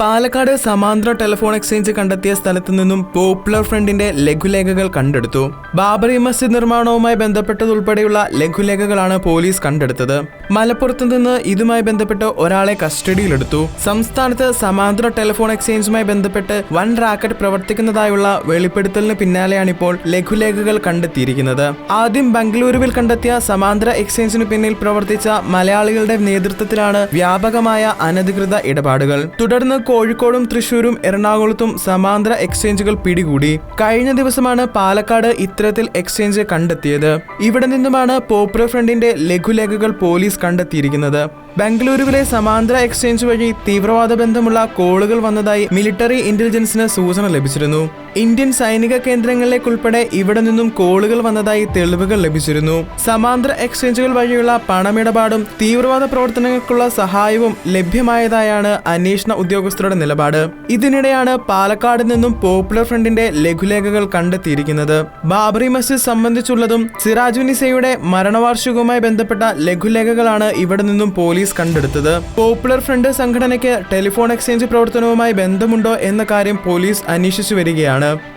പാലക്കാട് സമാന്തര telephone exchange കണ്ടെത്തിയ സ്ഥലത്തു നിന്നും പോപ്പുലർ ഫ്രണ്ടിന്റെ ലഘുലേഖകൾ കണ്ടെടുത്തു. ബാബറി മസ്ജിദ് നിർമ്മാണവുമായി ബന്ധപ്പെട്ടതുൾപ്പെടെയുള്ള ലഘുലേഖകളാണ് പോലീസ് കണ്ടെടുത്തത്. മലപ്പുറത്ത് നിന്ന് ഇതുമായി ബന്ധപ്പെട്ട് ഒരാളെ കസ്റ്റഡിയിലെടുത്തു. സംസ്ഥാനത്ത് സമാന്തര ടെലിഫോൺ എക്സ്ചേഞ്ചുമായി ബന്ധപ്പെട്ട് വൻ റാക്കറ്റ് പ്രവർത്തിക്കുന്നതായുള്ള വെളിപ്പെടുത്തലിന് പിന്നാലെയാണിപ്പോൾ ലഘുലേഖകൾ കണ്ടെത്തിയിരിക്കുന്നത്. ആദ്യം ബംഗളൂരുവിൽ കണ്ടെത്തിയ സമാന്തര എക്സ്ചേഞ്ചിന് പിന്നിൽ പ്രവർത്തിച്ച മലയാളികളുടെ നേതൃത്വത്തിലാണ് വ്യാപകമായ അനധികൃത ഇടപാടുകൾ. തുടർന്ന് കോഴിക്കോടും തൃശൂരും എറണാകുളത്തും സമാന്തര എക്സ്ചേഞ്ചുകൾ പിടികൂടി. കഴിഞ്ഞ ദിവസമാണ് പാലക്കാട് ഇത്തരത്തിൽ എക്സ്ചേഞ്ച് കണ്ടെത്തിയത്. ഇവിടെ നിന്നുമാണ് പോപ്പുലർ ഫ്രണ്ടിന്റെ ലഘുലേഖകൾ പോലീസ് കണ്ടെത്തിയിരിക്കുന്നത്. ബംഗളൂരുവിലെ സമാന്തര എക്സ്ചേഞ്ച് വഴി തീവ്രവാദ ബന്ധമുള്ള കോളുകൾ വന്നതായി മിലിറ്ററി ഇന്റലിജൻസിന് സൂചന ലഭിച്ചിരുന്നു. ഇന്ത്യൻ സൈനിക കേന്ദ്രങ്ങളിലേക്കുൾപ്പെടെ ഇവിടെ നിന്നും കോളുകൾ വന്നതായി തെളിവുകൾ ലഭിച്ചിരുന്നു. സമാന്തര എക്സ്ചേഞ്ചുകൾ വഴിയുള്ള പണമിടപാടും തീവ്രവാദ പ്രവർത്തനങ്ങൾക്കുള്ള സഹായവും ലഭ്യമായതായാണ് അന്വേഷണ ഉദ്യോഗസ്ഥരുടെ നിലപാട്. ഇതിനിടെയാണ് പാലക്കാട് നിന്നും പോപ്പുലർ ഫ്രണ്ടിന്റെ ലഘുലേഖകൾ കണ്ടെത്തിയിരിക്കുന്നത്. ബാബറി മസ്ജിദ് സംബന്ധിച്ചുള്ളതും സിറാജുനിസയുടെ മരണവാർഷികവുമായി ബന്ധപ്പെട്ട ലഘുലേഖകളാണ് ഇവിടെ നിന്നും പോലീസ് കണ്ടെടുത്തത്. പോപ്പുലർ ഫ്രണ്ട് സംഘടനയ്ക്ക് ടെലിഫോൺ എക്സ്ചേഞ്ച് പ്രവർത്തനവുമായി ബന്ധമുണ്ടോ എന്ന കാര്യം പോലീസ് അന്വേഷിച്ചു വരികയാണ്.